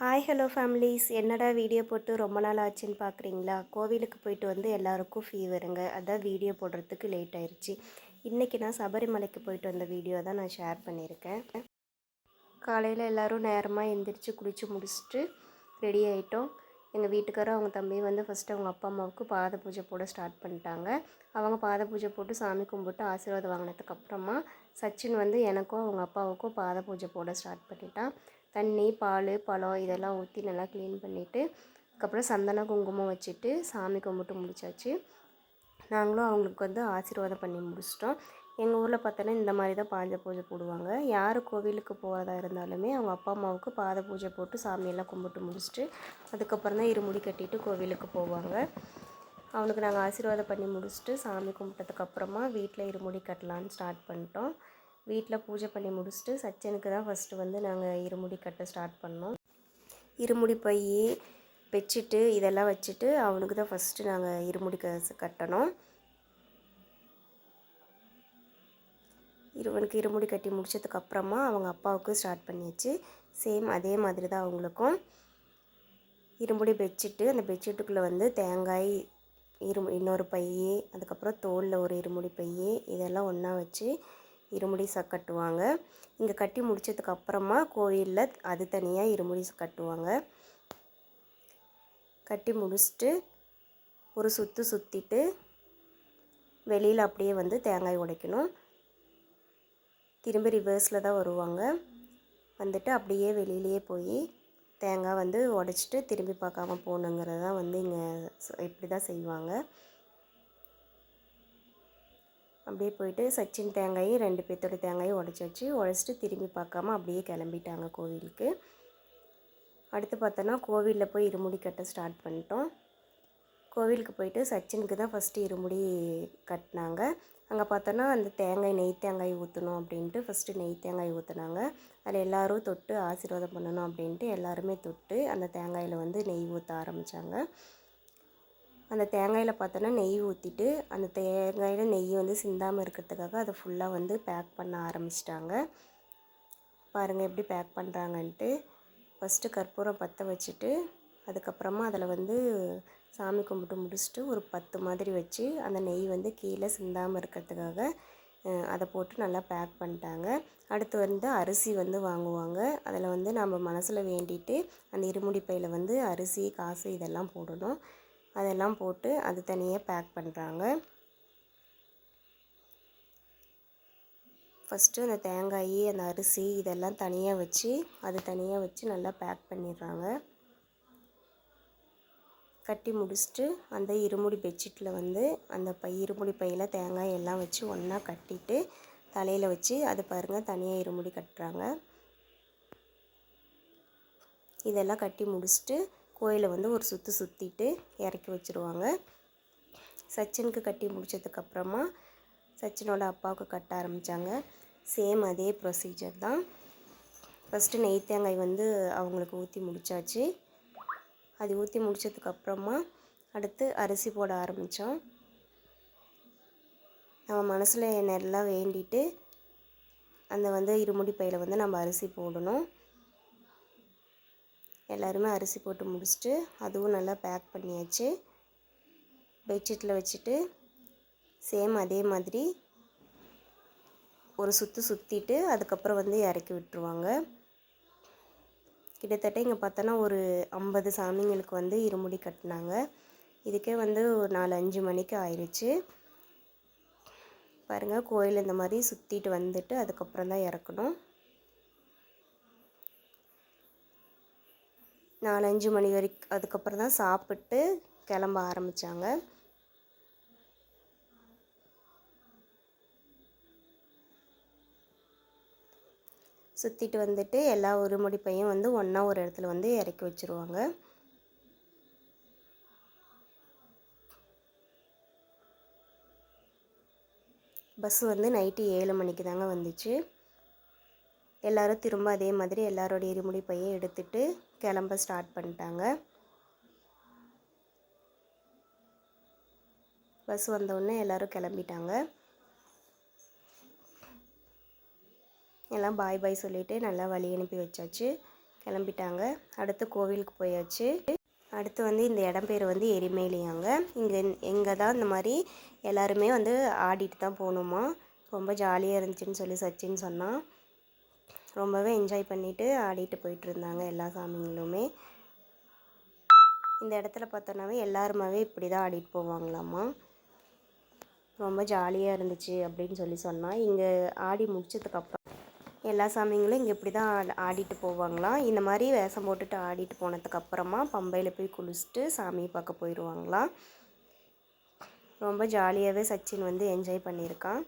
Hi hello families என்னடா video போட்டு ரொம்ப நாள் ஆச்சுன்னு பார்க்குறீங்களா கோவிலுக்கு போயிட்டு வந்து எல்லாருக்கும் ஃபீவருங்க அதான் வீடியோ போடுறதுக்கு லேட் ஆயிடுச்சு இன்றைக்கி நான் சபரிமலைக்கு போயிட்டு வந்த வீடியோ தான் நான் ஷேர் பண்ணியிருக்கேன். காலையில் எல்லோரும் நேரமாக எந்திரிச்சு குளித்து முடிச்சுட்டு ரெடி ஆகிட்டோம் எங்கள் வீட்டுக்காரரும் அவங்க தம்பி வந்து ஃபஸ்ட்டு அவங்க அப்பா அம்மாவுக்கு பாத பூஜை போட ஸ்டார்ட் பண்ணிட்டாங்க. அவங்க பாத பூஜை போட்டு சாமி கும்பிட்டு ஆசீர்வாதம் வாங்கினதுக்கப்புறமா சச்சின் வந்து எனக்கும் அவங்க அப்பாவுக்கும் பாத பூஜை போட ஸ்டார்ட் பண்ணிட்டான். தண்ணி பால் பழம் இதெல்லாம் ஊற்றி நல்லா க்ளீன் பண்ணிவிட்டு அதுக்கப்புறம் சந்தன குங்குமம் வச்சுட்டு சாமி கும்பிட்டு முடிச்சாச்சு. நாங்களும் அவங்களுக்கு வந்து ஆசீர்வாதம் பண்ணி முடிச்சிட்டோம். எங்கள் ஊரில் பார்த்தோன்னா இந்த மாதிரி தான் பாஞ்ச பூஜை போடுவாங்க. யார் கோவிலுக்கு போகிறதா இருந்தாலுமே அவங்க அப்பா அம்மாவுக்கு பாத பூஜை போட்டு சாமியெல்லாம் கும்பிட்டு முடிச்சுட்டு அதுக்கப்புறம் தான் இருமுடி கட்டிட்டு கோவிலுக்கு போவாங்க. அவனுக்கு நாங்கள் ஆசீர்வாதம் பண்ணி முடிச்சுட்டு சாமி கும்பிட்டதுக்கப்புறமா வீட்டில் இருமுடி கட்டலான்னு ஸ்டார்ட் பண்ணிட்டோம். வீட்டில் பூஜை பண்ணி முடிச்சுட்டு சச்சனுக்கு தான் ஃபஸ்ட்டு வந்து நாங்கள் இருமுடி கட்ட ஸ்டார்ட் பண்ணோம். இருமுடி பை பெட்ஷீட்டு இதெல்லாம் வச்சுட்டு அவனுக்கு தான் ஃபஸ்ட்டு நாங்கள் இருமுடி க கட்டணும். இருவனுக்கு இருமுடி கட்டி முடிச்சதுக்கப்புறமா அவங்க அப்பாவுக்கு ஸ்டார்ட் பண்ணியாச்சு. சேம் அதே மாதிரி தான் அவங்களுக்கும். இருமுடி பெட்ஷீட்டு அந்த பெட்ஷீட்டுக்குள்ளே வந்து தேங்காய் இரு இன்னொரு பையே அதுக்கப்புறம் தோலில் ஒரு இருமுடி பையே இதெல்லாம் ஒன்றா வச்சு இருமுடி கட்டுவாங்க. இங்கே கட்டி முடித்ததுக்கு அப்புறமா கோயிலில் அது தனியாக இருமுடி கட்டுவாங்க. கட்டி முடிச்சுட்டு ஒரு சுற்று சுற்றிட்டு வெளியில் அப்படியே வந்து தேங்காய் உடைக்கணும். திரும்பி ரிவர்ஸில் தான் வருவாங்க. வந்துட்டு அப்படியே வெளியிலேயே போய் தேங்காய் வந்து உடச்சிட்டு திரும்பி பார்க்காம போகணுங்கிறது தான் வந்து இங்கே இப்படி தான் செய்வாங்க. அப்படியே போயிட்டு சச்சின் தேங்காயும் ரெண்டு பேர்த்தோட தேங்காயும் உடச்சி வச்சு உடச்சிட்டு திரும்பி பார்க்காம அப்படியே கிளம்பிட்டாங்க கோவிலுக்கு. அடுத்து பார்த்தோன்னா கோவிலில் போய் இருமுடி கட்ட ஸ்டார்ட் பண்ணிட்டோம். கோவிலுக்கு போயிட்டு சச்சினுக்கு தான் ஃபஸ்ட்டு இருமுடி கட்டினாங்க. அங்கே பார்த்தோன்னா அந்த தேங்காய் நெய் தேங்காய் ஊற்றணும் அப்படின்ட்டு ஃபஸ்ட்டு நெய் தேங்காய் ஊற்றுனாங்க அதில் எல்லோரும் தொட்டு ஆசீர்வாதம் பண்ணணும் அப்படின்ட்டு எல்லாருமே தொட்டு அந்த தேங்காயில் வந்து நெய் ஊற்ற ஆரம்பித்தாங்க அந்த தேங்காயில் பார்த்தோன்னா நெய் ஊற்றிட்டு அந்த தேங்காயில் நெய் வந்து சிந்தாமல் இருக்கிறதுக்காக அதை ஃபுல்லாக வந்து பேக் பண்ண ஆரம்பிச்சிட்டாங்க. பாருங்கள் எப்படி பேக் பண்ணுறாங்கன்ட்டு ஃபஸ்ட்டு கற்பூரம் பற்ற வச்சுட்டு அதுக்கப்புறமா அதில் வந்து சாமி கும்பிட்டு முடிச்சுட்டு ஒரு பத்து மாதிரி வச்சு அந்த நெய் வந்து கீழே சிந்தாமல் இருக்கிறதுக்காக அதை போட்டு நல்லா பேக் பண்ணிட்டாங்க. அடுத்து வந்து அரிசி வந்து வாங்குவாங்க. அதில் வந்து நம்ம மனசில் வேண்டிட்டு அந்த இருமுடி பையில் வந்து அரிசி காசு இதெல்லாம் போடணும். அதெல்லாம் போட்டு அது தனியாக பேக் பண்ணுறாங்க ஃபஸ்ட்டு அந்த தேங்காய் அந்த அரிசி இதெல்லாம் தனியாக வச்சு அது தனியாக வச்சு நல்லா பேக் பண்ணிடுறாங்க. கட்டி முடிச்சுட்டு அந்த இருமுடி பெட்ஷீட்டில் வந்து அந்த பை இருமுடி பையில் தேங்காய் எல்லாம் வச்சு ஒன்றா கட்டிட்டு தலையில் வச்சு அது பாருங்கள் தனியாக இருமுடி கட்டுறாங்க. இதெல்லாம் கட்டி முடிச்சுட்டு கோயிலை வந்து ஒரு சுற்று சுற்றிட்டு இறக்கி வச்சுருவாங்க. சச்சினுக்கு கட்டி முடித்ததுக்கப்புறமா சச்சினோட அப்பாவுக்கு கட்ட ஆரம்பித்தாங்க சேம் அதே ப்ரொசீஜர் தான். ஃபஸ்ட்டு நெய் தேங்காய் வந்து அவங்களுக்கு ஊற்றி முடித்தாச்சு அது ஊற்றி முடித்ததுக்கப்புறமா அடுத்து அரிசி போட ஆரம்பித்தோம் நம்ம மனசில் நல்லா வேண்டிட்டு அந்த வந்து இருமுடி பையில் வந்து நம்ம அரிசி போடணும். எல்லாருமே அரிசி போட்டு முடிச்சுட்டு அதுவும் நல்லா பேக் பண்ணியாச்சு. பெட்ஷீட்டில் வச்சுட்டு சேம் அதே மாதிரி ஒரு சுற்று சுற்றிட்டு அதுக்கப்புறம் வந்து இறக்கி விட்டுருவாங்க. கிட்டத்தட்ட இங்கே பார்த்தோன்னா ஒரு ஐம்பது சாமிங்களுக்கு வந்து இருமுடி கட்டினாங்க. இதுக்கே வந்து ஒரு நாலு அஞ்சு மணிக்கு ஆயிடுச்சு பாருங்கள் கோயில் இந்த மாதிரி சுற்றிட்டு வந்துட்டு அதுக்கப்புறம் தான் இறக்கணும். நாலஞ்சு மணி வரைக்கும் அதுக்கப்புறம் தான் சாப்பிட்டு கிளம்ப ஆரம்பித்தாங்க சுற்றிட்டு வந்துட்டு எல்லா உருமுடி பையும் வந்து ஒன்றா ஒரு இடத்துல வந்து இறக்கி வச்சுருவாங்க. பஸ் வந்து நைட்டு ஏழு மணிக்கு தாங்க வந்துச்சு. எல்லோரும் திரும்ப அதே மாதிரி எல்லாரோட இருமுடி பையை எடுத்துகிட்டு கிளம்ப ஸ்டார்ட் பண்ணிட்டாங்க. பஸ் வந்தவுடனே எல்லோரும் கிளம்பிட்டாங்க. எல்லாம் பாய் பாய் சொல்லிவிட்டு நல்லா வழி அனுப்பி வச்சாச்சு. கிளம்பிட்டாங்க. அடுத்து கோவிலுக்கு போயாச்சு. அடுத்து வந்து இந்த இடம் பேர் வந்து எரிமேலியாங்க. இங்கே எங்கே தான் இந்த மாதிரி எல்லாருமே வந்து ஆடிட்டு தான் போகணுமா? ரொம்ப ஜாலியாக இருந்துச்சுன்னு சொல்லி சச்சின்னு சொன்னான். ரொம்பவே என்ஜாய் பண்ணிவிட்டு ஆடிட்டு போயிட்டு இருந்தாங்க எல்லா சாமிங்களுமே. இந்த இடத்துல பார்த்தோன்னாவே எல்லாருமாவே இப்படி தான் ஆடிட்டு போவாங்களாம்மா. ரொம்ப ஜாலியாக இருந்துச்சு அப்படின்னு சொல்லி சொன்னால் இங்கே ஆடி முடிச்சதுக்கப்புறம் எல்லா சாமிங்களும் இங்கே இப்படி தான் ஆடிட்டு போவாங்களாம் இந்த மாதிரி வேஷம் போட்டுட்டு ஆடிட்டு போனதுக்கப்புறமா பம்பையில் போய் குளிச்சுட்டு சாமியை பார்க்க போயிடுவாங்களாம் ரொம்ப ஜாலியாகவே சச்சின் வந்து என்ஜாய் பண்ணியிருக்கான்.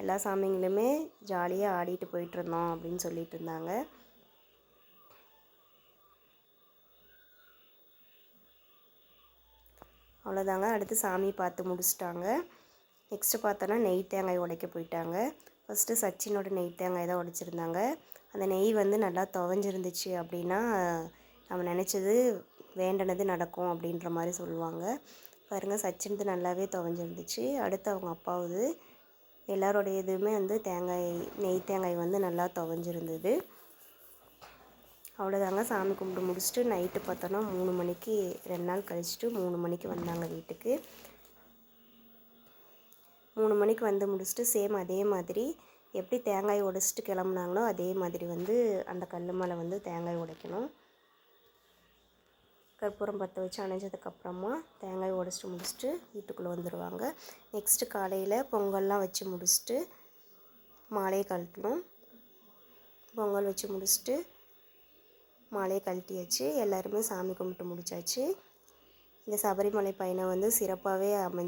எல்லா சாமிங்களுமே ஜாலியாக ஆடிட்டு போயிட்டு இருந்தோம் அப்படின்னு சொல்லிட்டு இருந்தாங்க அவ்வளோதாங்க. அடுத்து சாமி பார்த்து முடிச்சிட்டாங்க. நெக்ஸ்ட்டு பார்த்தோன்னா நெய் தேங்காய் உடைக்க போயிட்டாங்க. ஃபஸ்ட்டு சச்சினோட நெய் தேங்காய் தான் உடைச்சிருந்தாங்க. அந்த நெய் வந்து நல்லா துவஞ்சிருந்துச்சு அப்படின்னா நம்ம நினச்சது வேண்டினது நடக்கும் அப்படின்ற மாதிரி சொல்லுவாங்க. பாருங்கள் சச்சினது நல்லாவே துவஞ்சிருந்துச்சு. அடுத்து அவங்க அப்பாவுது எல்லாரோடைய இதுவுமே வந்து தேங்காய் நெய் தேங்காய் வந்து நல்லா துவஞ்சிருந்தது. அவ்வளோதாங்க சாமி கும்பிட்டு முடிச்சுட்டு நைட்டு பார்த்தோன்னா மூணு மணிக்கு ரெண்டு நாள் கழிச்சுட்டு மூணு மணிக்கு வந்தாங்க வீட்டுக்கு. மூணு மணிக்கு வந்து முடிச்சுட்டு சேம் அதே மாதிரி எப்படி தேங்காய் உடைச்சிட்டு கிளம்புனாங்களோ அதே மாதிரி வந்து அந்த கல் மேலே வந்து தேங்காய் உடைக்கணும். கற்பூரம் பற்ற வச்சு அணைஞ்சதுக்கப்புறமா தேங்காய் உடைச்சிட்டு முடிச்சுட்டு வீட்டுக்குள்ளே வந்துடுவாங்க. நெக்ஸ்ட்டு காலையில் பொங்கல்லாம் வச்சு முடிச்சுட்டு மாலையை கழட்டணும். பொங்கல் வச்சு முடிச்சுட்டு மாலையை கழட்டியாச்சு. எல்லாருமே சாமி கும்பிட்டு முடிச்சாச்சு. இந்த சபரிமலை பயணம் வந்து சிறப்பாகவே அமைஞ்சு